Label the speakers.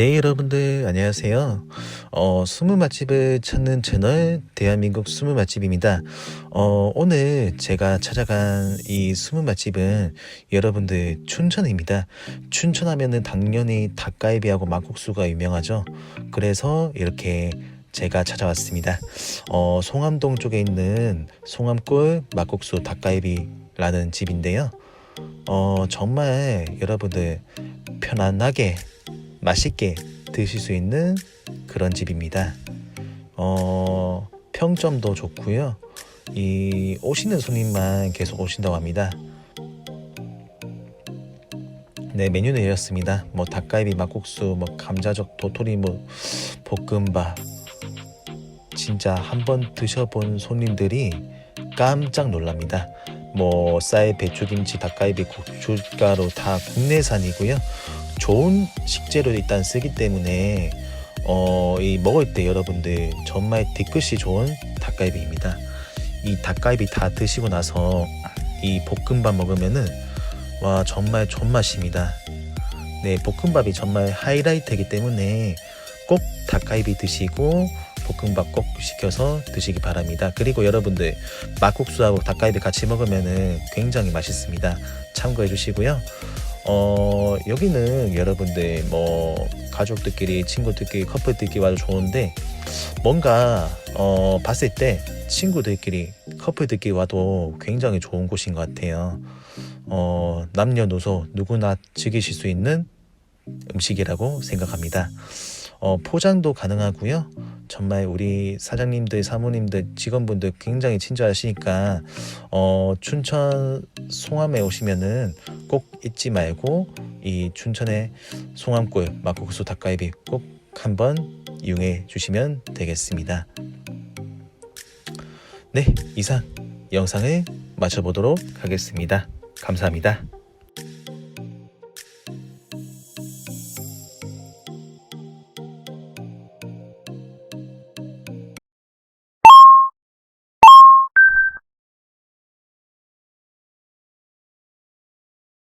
Speaker 1: 네, 여러분들 안녕하세요. 어, 스무 맛집을 찾는 채널 대한민국 스무 맛집입니다. 어, 오늘 제가 찾아간 이 스무 맛집은 여러분들 춘천입니다. 춘천하면은 당연히 닭갈비하고 막국수가 유명하죠. 그래서 이렇게 제가 찾아왔습니다. 어, 송암동 쪽에 있는 송암골 막국수 닭갈비라는 집인데요. 어, 정말 여러분들 편안하게 맛있게 드실 수 있는 그런 집입니다. 어, 평점도 좋고요. 이 오시는 손님만 계속 오신다고 합니다. 네, 메뉴는 이렇습니다. 뭐 닭갈비, 막국수, 뭐 감자적 도토리, 뭐 볶음밥. 진짜 한번 드셔본 손님들이 깜짝 놀랍니다. 뭐 쌀, 배추김치, 닭갈비, 고춧가루 다 국내산이고요. 좋은 식재료 일단 쓰기 때문에 어, 이 먹을 때 여러분들 정말 뒤끝이 좋은 닭갈비입니다. 이 닭갈비 다 드시고 나서 이 볶음밥 먹으면은 와 정말 존맛입니다. 네, 볶음밥이 정말 하이라이트이기 때문에 꼭 닭갈비 드시고 볶음밥 꼭 시켜서 드시기 바랍니다. 그리고 여러분들 막국수하고 닭갈비 같이 먹으면은 굉장히 맛있습니다. 참고해 주시고요. 어, 여기는 여러분들 뭐 가족들끼리 친구들끼리 커플들끼리 와도 좋은데 뭔가 어, 봤을 때 친구들끼리 커플들끼리 와도 굉장히 좋은 곳인 것 같아요. 어, 남녀노소 누구나 즐기실 수 있는 음식이라고 생각합니다. 어, 포장도 가능하고요. 정말 우리 사장님들, 사모님들, 직원분들 굉장히 친절하시니까 어, 춘천 송암에 오시면은 꼭 잊지 말고 이 춘천의 송암골 막국수 닭갈비 꼭 한번 이용해 주시면 되겠습니다. 네, 이상 영상을 마쳐보도록 하겠습니다. 감사합니다.